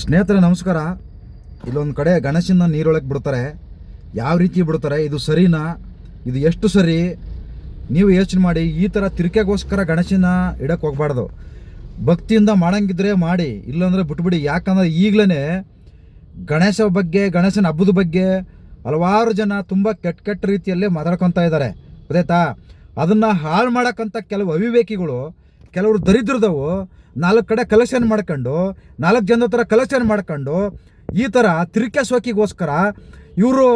ಸ್ನೇಹಿತರೆ, ನಮಸ್ಕಾರ. ಇಲ್ಲೊಂದು ಕಡೆ ಗಣೇಶನ ನೀರೊಳಗೆ ಬಿಡ್ತಾರೆ. ಯಾವ ರೀತಿ ಬಿಡ್ತಾರೆ? ಇದು ಸರಿನಾ? ಇದು ಎಷ್ಟು ಸರಿ? ನೀವು ಯೋಚನೆ ಮಾಡಿ, ಈ ಥರ ತಿರುಕೆಗೋಸ್ಕರ ಗಣೇಶನ ಇಡಕ್ಕೆ ಹೋಗ್ಬಾರ್ದು. ಭಕ್ತಿಯಿಂದ ಮಾಡಂಗಿದ್ರೆ ಮಾಡಿ, ಇಲ್ಲಾಂದರೆ ಬಿಟ್ಬಿಡಿ. ಯಾಕಂದ್ರೆ ಈಗಲೇ ಗಣೇಶ ಬಗ್ಗೆ, ಗಣೇಶನ ಹಬ್ಬದ ಬಗ್ಗೆ ಹಲವಾರು ಜನ ತುಂಬ ಕೆಟ್ಟ ಕೆಟ್ಟ ರೀತಿಯಲ್ಲಿ ಮಾತಾಡ್ಕೊತಾ ಇದ್ದಾರೆ. ಗೊತ್ತಾಯ್ತಾ? ಅದನ್ನು ಹಾಳು ಮಾಡೋಕ್ಕಂಥ ಕೆಲವು ಅವಿವೇಕಿಗಳು, ಕೆಲವರು ದರಿದ್ರದವು ನಾಲ್ಕು ಕಡೆ ಕಲೆಕ್ಷನ್ ಮಾಡ್ಕೊಂಡು, ನಾಲ್ಕು ಜನದ ಥರ ಕಲೆಕ್ಷನ್ ಮಾಡ್ಕೊಂಡು, ಈ ಥರ ತಿರುಕೆ ಸೋಕಿಗೋಸ್ಕರ ಇವರು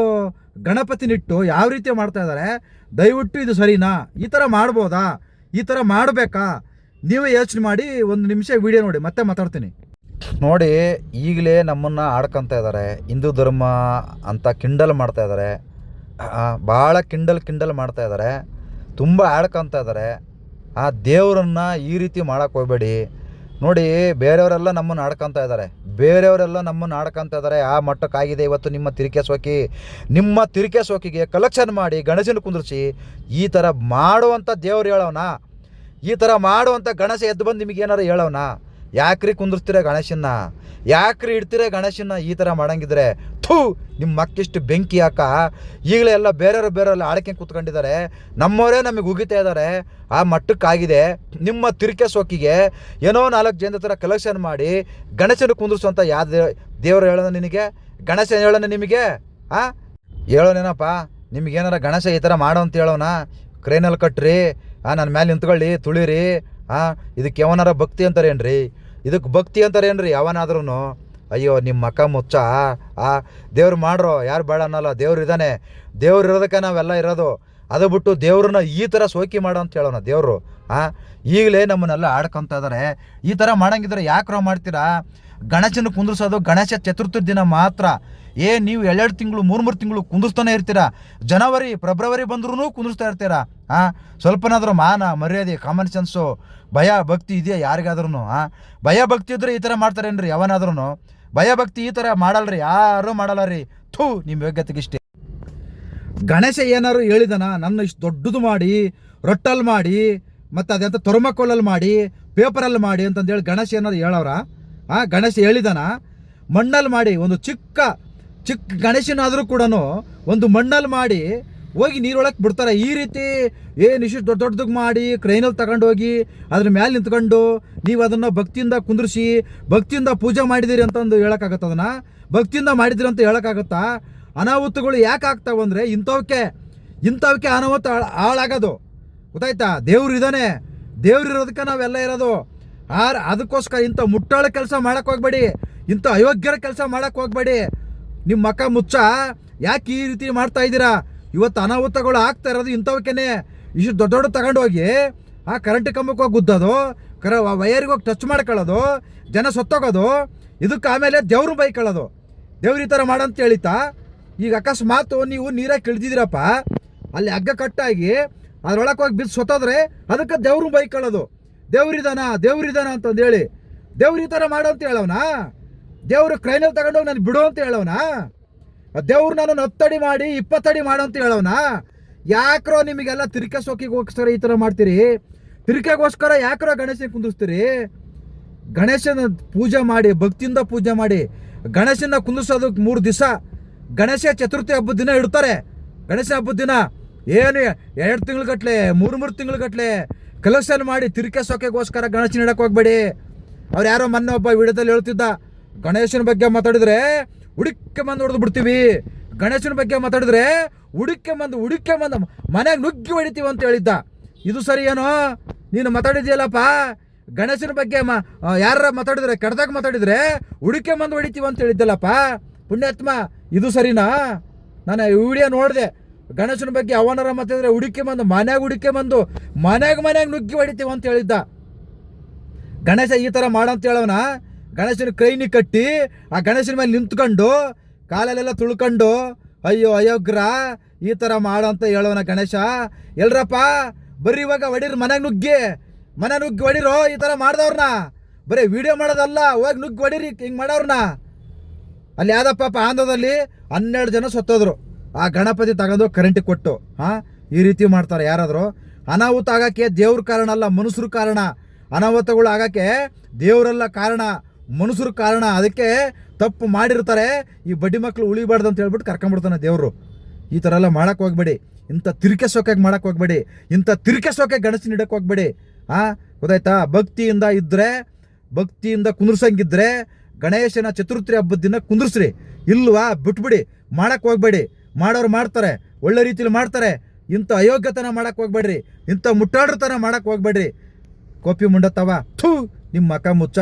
ಗಣಪತಿನಿಟ್ಟು ಯಾವ ರೀತಿ ಮಾಡ್ತಾ ಇದ್ದಾರೆ ದಯವಿಟ್ಟು ಇದು ಸರಿನಾ? ಈ ಥರ ಮಾಡ್ಬೋದಾ? ಈ ಥರ ಮಾಡಬೇಕಾ? ನೀವೇ ಯೋಚನೆ ಮಾಡಿ ಒಂದು ನಿಮಿಷ ವಿಡಿಯೋ ನೋಡಿ, ಮತ್ತೆ ಮಾತಾಡ್ತೀನಿ. ನೋಡಿ, ಈಗಲೇ ನಮ್ಮನ್ನು ಆಡ್ಕೊತಾ ಇದ್ದಾರೆ ಹಿಂದೂ ಧರ್ಮ ಅಂತ ಕಿಂಡಲ್ ಮಾಡ್ತಾ ಇದ್ದಾರೆ ಭಾಳ ಕಿಂಡಲ್ ಕಿಂಡಲ್ ಮಾಡ್ತಾ ಇದ್ದಾರೆ ತುಂಬ ಆಡ್ಕೊತಾ ಇದ್ದಾರೆ ಆ ದೇವರನ್ನು ಈ ರೀತಿ ಮಾಡೋಕ್ಕೆ ಹೋಗ್ಬೇಡಿ. ನೋಡಿ, ಬೇರೆಯವರೆಲ್ಲ ನಮ್ಮನ್ನು ಆಡ್ಕೊತಾ ಇದ್ದಾರೆ. ಬೇರೆಯವರೆಲ್ಲ ನಮ್ಮನ್ನು ಆಡ್ಕೊತಾ ಇದ್ದಾರೆ. ಆ ಮಟ್ಟಕ್ಕಾಗಿದೆ ಇವತ್ತು ನಿಮ್ಮ ತಿರಿಕೆ ಸೋಕಿ ನಿಮ್ಮ ತಿರಿಕೆ ಸೋಕಿಗೆ ಕಲೆಕ್ಷನ್ ಮಾಡಿ ಗಣೇಶನ ಕುಂದಿರಿಸಿ, ಈ ಥರ ಮಾಡುವಂಥ ದೇವ್ರು ಹೇಳೋಣ ಈ ಥರ ಮಾಡುವಂಥ ಗಣೇಶ ಎದ್ದು ಬಂದು ನಿಮಗೇನಾರು ಹೇಳೋಣ ಯಾಕ್ರಿ ಕುಂದಿರ್ತೀರ ಗಣೇಶನ್ನ? ಯಾಕ್ರಿ ಇಡ್ತೀರ ಗಣೇಶನ್ನ ಈ ಥರ ಮಾಡಂಗಿದ್ರೆ? ಥೂ ನಿಮ್ಮ ಮಕ್ಕಿಷ್ಟು ಬೆಂಕಿ ಹಾಕ ಈಗಲೇ ಎಲ್ಲ ಬೇರೆಯವರು ಬೇರೆಯವ್ರೆಲ್ಲ ಆಳ್ಕೆ ಕೂತ್ಕೊಂಡಿದ್ದಾರೆ. ನಮ್ಮವರೇ ನಮಗೆ ಉಗಿತಾ ಇದ್ದಾರೆ. ಆ ಮಟ್ಟಕ್ಕಾಗಿದೆ. ನಿಮ್ಮ ತಿರುಕೆ ಸೋಕಿಗೆ ಏನೋ ನಾಲ್ಕು ಜನದ ಥರ ಕಲೆಕ್ಷನ್ ಮಾಡಿ ಗಣೇಶನ ಕುಂದಿರ್ಸುವಂಥ ಯಾವ ದೇವರು ಹೇಳೋಣ ನಿನಗೆ? ಗಣೇಶ ಹೇಳೋಣ ನಿಮಗೆ? ಆ? ಹೇಳೋನೇನಪ್ಪ? ನಿಮಗೇನಾರ ಗಣೇಶ ಈ ಥರ ಮಾಡೋ ಅಂತ ಹೇಳೋಣ ಕ್ರೇನಲ್ಲಿ ಕಟ್ಟ್ರಿ ನನ್ನ ಮೇಲೆ ನಿಂತ್ಕೊಳ್ಳಿ, ತುಳಿರಿ ಆ, ಇದಕ್ಕೆ ಯಾವನಾರ ಭಕ್ತಿ ಅಂತಾರೇನ್ರಿ? ಇದಕ್ಕೆ ಭಕ್ತಿ ಅಂತಾರೇನ್ರಿ ಯಾವನಾದ್ರೂ ಅಯ್ಯೋ, ನಿಮ್ಮ ಮಕ್ಕ ಮುಚ್ಚ, ಆ, ದೇವ್ರು ಮಾಡ್ರೋ, ಯಾರು ಬೇಡ ಅನ್ನಲ್ಲ, ದೇವ್ರು ಇದ್ದಾನೆ ದೇವ್ರು ಇರೋದಕ್ಕೆ ನಾವೆಲ್ಲ ಇರೋದು. ಅದು ಬಿಟ್ಟು ದೇವ್ರನ್ನ ಈ ಥರ ಸೋಕಿ ಮಾಡೋ ಅಂತ ಹೇಳೋಣ ದೇವರು, ಆ? ಈಗಲೇ ನಮ್ಮನ್ನೆಲ್ಲ ಆಡ್ಕೊತ ಇದ್ದಾರೆ ಈ ಥರ ಮಾಡಂಗಿದ್ರೆ ಯಾಕ್ರೋ ಮಾಡ್ತೀರಾ? ಗಣೇಶನ ಕುಂದ್ರಿಸೋದು ಗಣೇಶ ಚತುರ್ಥಿ ದಿನ ಮಾತ್ರ. ಏ, ನೀವು ಎರಡೆರಡು ತಿಂಗಳು, ಮೂರು ಮೂರು ತಿಂಗಳು ಕುಂದಿಸ್ತಾನೆ ಇರ್ತೀರಾ? ಜನವರಿ, ಫೆಬ್ರವರಿ ಬಂದ್ರೂ ಕುಂದಿಸ್ತಾ ಇರ್ತೀರಾ? ಹಾಂ ಸ್ವಲ್ಪನಾದರೂ ಮಾನ, ಮರ್ಯಾದೆ ಕಾಮನ್ ಸೆನ್ಸು ಭಯ, ಭಕ್ತಿ ಇದೆಯಾ ಯಾರಿಗಾದ್ರೂ ಹಾಂ ಭಯ, ಭಕ್ತಿ ಇದ್ರೆ ಈ ಥರ ಮಾಡ್ತಾರೇನ್ರಿ ಯಾವನಾದ್ರೂ ಭಯ, ಭಕ್ತಿ ಈ ಥರ ಮಾಡಲ್ರಿ, ಯಾರೂ ಮಾಡಲ್ಲ ರೀ ಥೂ ನಿಮ್ಮ ಯೋಗ್ಯತೆಗಿಷ್ಟೇ ಗಣೇಶ ಏನಾದ್ರು ಹೇಳಿದನ? ನನ್ನ ಇಷ್ಟು ದೊಡ್ಡದು ಮಾಡಿ ರೊಟ್ಟಲ್ಲಿ ಮಾಡಿ, ಮತ್ತು ಅದೆಂತ ತೊರ್ಮಕೋಲಲ್ಲಿ ಮಾಡಿ ಪೇಪರಲ್ಲಿ ಮಾಡಿ ಅಂತಂದೇಳಿ ಗಣೇಶ ಏನಾರು ಹೇಳವ್ರ? ಆ, ಗಣೇಶ ಹೇಳಿದನ? ಮಣ್ಣಲ್ಲಿ ಮಾಡಿ, ಒಂದು ಚಿಕ್ಕ ಚಿಕ್ಕ ಗಣೇಶನಾದರೂ ಕೂಡ ಒಂದು ಮಣ್ಣಲ್ಲಿ ಮಾಡಿ ಹೋಗಿ ನೀರೊಳಗೆ ಬಿಡ್ತಾರೆ. ಈ ರೀತಿ ಏನು ಇಷ್ಟು ದೊಡ್ಡ ದೊಡ್ಡದಾಗ ಮಾಡಿ ಕ್ರೈನಲ್ಲಿ ತಗೊಂಡೋಗಿ ಅದ್ರ ಮೇಲೆ ನಿಂತ್ಕೊಂಡು ನೀವು ಅದನ್ನು ಭಕ್ತಿಯಿಂದ ಕುಂದ್ರಿಸಿ, ಭಕ್ತಿಯಿಂದ ಪೂಜೆ ಮಾಡಿದಿರಿ ಅಂತಂದು ಹೇಳೋಕ್ಕಾಗತ್ತ ಅದನ್ನು? ಭಕ್ತಿಯಿಂದ ಮಾಡಿದಿರಿ ಅಂತ ಹೇಳೋಕ್ಕಾಗತ್ತಾ? ಅನಾಹುತಗಳು ಯಾಕೆ ಆಗ್ತಾವೆ ಅಂದರೆ ಇಂಥವಕ್ಕೆ ಇಂಥವಕ್ಕೆ ಅನಾಹುತ ಹಾಳ್- ಹಾಳಾಗೋದು. ಗೊತ್ತಾಯ್ತಾ? ದೇವ್ರು ಇದ್ದಾನೆ ದೇವ್ರು ಇರೋದಕ್ಕೆ ನಾವೆಲ್ಲ ಇರೋದು. ಆರ್, ಅದಕ್ಕೋಸ್ಕರ ಇಂಥ ಮುಟ್ಟಾಳ ಕೆಲಸ ಮಾಡೋಕ್ಕೆ ಹೋಗ್ಬೇಡಿ. ಇಂಥ ಅಯೋಗ್ಯರ ಕೆಲಸ ಮಾಡೋಕ್ಕೆ ಹೋಗ್ಬೇಡಿ. ನಿಮ್ಮ ಮಕ್ಕ ಮುಚ್ಚ. ಯಾಕೆ ಈ ರೀತಿ ಮಾಡ್ತಾ ಇದ್ದೀರಾ? ಇವತ್ತು ಅನಾಹುತಗಳು ಆಗ್ತಾ ಇರೋದು ಇಂಥವಕ್ಕೇನೆ. ಇಷ್ಟು ದೊಡ್ಡ ದೊಡ್ಡ ತಗೊಂಡೋಗಿ, ಆ ಕರೆಂಟ್ ಕಂಬಕ್ಕೆ ಹೋಗಿ ಗುದ್ದೋದು, ಕರ ವಯರಿಗೆ ಹೋಗಿ ಟಚ್ ಮಾಡ್ಕೊಳ್ಳೋದು, ಜನ ಸತ್ತೋಗೋದು, ಇದಕ್ಕೆ ಆಮೇಲೆ ದೇವ್ರು ಬೈಕೊಳ್ಳೋದು ದೇವ್ರ ಈ ಥರ ಮಾಡಂತ ಹೇಳಿತಾ, ಈಗ ಅಕಸ್ಮಾತ್ ನೀವು ನೀರಾಗಿ ಕಿಳ್ದಿದ್ದೀರಪ್ಪ. ಅಲ್ಲಿ ಹಗ್ಗ ಕಟ್ಟಾಗಿ ಅದ್ರೊಳಗೆ ಹೋಗಿ ಬಿದ್ದು ಸೊತ್ತೋದ್ರೆ ಅದಕ್ಕೆ ದೇವ್ರು ಬೈಕೊಳ್ಳೋದು ದೇವ್ರಿದಾನ? ದೇವ್ರಿದಾನ ಅಂತಂದು ಹೇಳಿ ದೇವ್ರು ಈ ಥರ ಮಾಡು ಅಂತ ಹೇಳವನ? ದೇವ್ರು ಕ್ರೈನಲ್ಲಿ ತಗೊಂಡೋಗಿ ನಾನು ಬಿಡು ಅಂತ ಹೇಳೋಣ ದೇವ್ರು ನಾನು ಹತ್ತಡಿ ಮಾಡಿ, ಇಪ್ಪತ್ತಡಿ ಮಾಡು ಅಂತ ಹೇಳೋಣ ಯಾಕ್ರೋ ನಿಮಗೆಲ್ಲ ತಿರ್ಕೆ ಸೋಕಿಗೋಸ್ಕರ ಈ ಥರ ಮಾಡ್ತೀರಿ? ತಿರ್ಕೆಗೋಸ್ಕರ ಯಾಕ್ರೋ ಗಣೇಶನ ಕುಂದಿಸ್ತೀರಿ ಗಣೇಶನ ಪೂಜೆ ಮಾಡಿ, ಭಕ್ತಿಯಿಂದ ಪೂಜೆ ಮಾಡಿ ಗಣೇಶನ ಕುಂದಿಸೋದಕ್ಕೆ ಮೂರು ದಿವಸ, ಗಣೇಶ ಚತುರ್ಥಿ ಹಬ್ಬದ ದಿನ ಇಡ್ತಾರೆ. ಗಣೇಶ ಹಬ್ಬದ ದಿನ ಏನು ಎರಡು ತಿಂಗ್ಳುಗಟ್ಲೆ ಮೂರು ಮೂರು ತಿಂಗ್ಳುಗಟ್ಲೆ ಕಲೆಕ್ಷನ್ ಮಾಡಿ ತಿರುಕೆ ಸೋಕೆಗೋಸ್ಕರ ಗಣೇಶನ ಇಡಕ್ಕೆ ಹೋಗ್ಬೇಡಿ. ಅವ್ರು ಯಾರೋ ಮೊನ್ನೆ ಒಬ್ಬ ವಿಡಿಯೋದಲ್ಲಿ ಹೇಳ್ತಿದ್ದ ಗಣೇಶನ ಬಗ್ಗೆ ಮಾತಾಡಿದ್ರೆ ಹುಡುಕೆ ಬಂದು ಹೊಡೆದು ಬಿಡ್ತೀವಿ. ಗಣೇಶನ ಬಗ್ಗೆ ಮಾತಾಡಿದ್ರೆ ಹುಡುಕೆ ಬಂದು ಹುಡುಕೆ ಬಂದು ಮನೆಗೆ ನುಗ್ಗಿ ಹೊಡಿತೀವಿ ಅಂತ ಹೇಳಿದ್ದ. ಇದು ಸರಿ ಏನೋ? ನೀನು ಮಾತಾಡಿದ್ಯಲ್ಲಪ್ಪ? ಗಣೇಶನ ಬಗ್ಗೆ ಮಾ ಯಾರ ಮಾತಾಡಿದ್ರೆ ಕೆಡ್ದಾಗ ಮಾತಾಡಿದ್ರೆ ಹುಡುಕೆ ಬಂದು ಹೊಡಿತೀವಿ ಅಂತ ಹೇಳಿದ್ದಲ್ಲಪ್ಪ. ಪುಣ್ಯಾತ್ಮ, ಇದು ಸರಿನಾ? ನಾನು ಈ ವಿಡಿಯೋ ನೋಡಿದೆ. ಗಣೇಶನ ಬಗ್ಗೆ ಅವನರ ಮಾತಾಡಿದ್ರೆ ಹುಡುಕೆ ಬಂದು, ಮನೆಗೆ ಹುಡುಕೆ ಬಂದು, ಮನೆಗೆ ಮನೆಗೆ ನುಗ್ಗಿ ಹೊಡಿತೀವಿ ಅಂತ ಹೇಳಿದ್ದ. ಗಣೇಶ ಈ ಥರ ಮಾಡಂತ ಹೇಳವನ? ಗಣೇಶನ ಕೈನಿ ಕಟ್ಟಿ, ಆ ಗಣೇಶನ ಮೇಲೆ ನಿಂತ್ಕೊಂಡು ಕಾಲಲ್ಲೆಲ್ಲ ತುಳ್ಕೊಂಡು, ಅಯ್ಯೋ ಅಯೋಗ್ರ, ಈ ಥರ ಮಾಡಂತ ಹೇಳೋಣ ಗಣೇಶ. ಎಲ್ರಪ್ಪ, ಬರ್ರಿ ಇವಾಗ ಹೊಡೀರಿ ಮನೆಗೆ ನುಗ್ಗಿ ಮನೆ ನುಗ್ಗಿ ಹೊಡಿರೋ ಈ ಥರ ಮಾಡ್ದವ್ರನ್ನ ಬರೀ ವಿಡಿಯೋ ಮಾಡೋದಲ್ಲ, ಹೋಗಿ ನುಗ್ಗಿ ಹೊಡೀರಿ ಹಿಂಗೆ ಮಾಡೋರ್ನ. ಅಲ್ಲಿ ಯಾವ್ದಪ್ಪ ಆಂಧ್ರದಲ್ಲಿ ಹನ್ನೆರಡು ಜನ ಸತ್ತೋದ್ರು. ಆ ಗಣಪತಿ ತಗೊಂಡು ಕರೆಂಟಿಗೆ ಕೊಟ್ಟು, ಹಾಂ, ಈ ರೀತಿ ಮಾಡ್ತಾರೆ ಯಾರಾದರೂ. ಅನಾಹುತ ಆಗೋಕ್ಕೆ ದೇವ್ರ ಕಾರಣ ಅಲ್ಲ ಮನುಷ್ಯರು ಕಾರಣ. ಅನಾಹುತಗಳು ಆಗಕ್ಕೆ ದೇವರೆಲ್ಲ ಕಾರಣ. ಮನುಷ್ಯರು ಕಾರಣ. ಅದಕ್ಕೆ ತಪ್ಪು ಮಾಡಿರ್ತಾರೆ. ಈ ಬಡ್ಡಿ ಮಕ್ಕಳು ಉಳಿಬಾರ್ದು ಅಂತ ಹೇಳ್ಬಿಟ್ಟು ಕರ್ಕೊಂಬಿಡ್ತಾನೆ ದೇವರು. ಈ ಥರ ಎಲ್ಲ ಮಾಡಕ್ಕೆ ಹೋಗ್ಬೇಡಿ. ಇಂಥ ತಿರುಕೆ ಸೋಕೆಗೆ ಮಾಡಕ್ಕೆ ಹೋಗ್ಬೇಡಿ. ಇಂಥ ತಿರುಕೆ ಸೋಕೆ ಗಣಸಿನ ಇಡಕ್ಕೆ ಹೋಗ್ಬೇಡಿ. ಆ, ಗೊತ್ತಾಯ್ತಾ? ಭಕ್ತಿಯಿಂದ ಇದ್ದರೆ ಭಕ್ತಿಯಿಂದ ಕುಂದ್ರಸಂಗಿದ್ರೆ ಗಣೇಶನ ಚತುರ್ಥಿ ಹಬ್ಬದ ದಿನ ಕುಂದ್ರಿಸ್ರಿ. ಇಲ್ವಾ? ಬಿಟ್ಬಿಡಿ. ಮಾಡಕ್ಕೆ ಹೋಗ್ಬೇಡಿ. ಮಾಡೋರು ಮಾಡ್ತಾರೆ. ಒಳ್ಳೆ ರೀತಿಲಿ ಮಾಡ್ತಾರೆ. ಇಂಥ ಅಯೋಗ್ಯತನ ಮಾಡಕ್ಕೆ ಹೋಗ್ಬೇಡ್ರಿ. ಇಂಥ ಮುಟ್ಟಾಡ್ರತನ ಮಾಡಕ್ಕೆ ಹೋಗ್ಬೇಡ್ರಿ. ಕೋಪಿ ಮುಂಡತ್ತವ, ಥೂ, ನಿಮ್ಮ ಮಕ ಮುಚ್ಚ.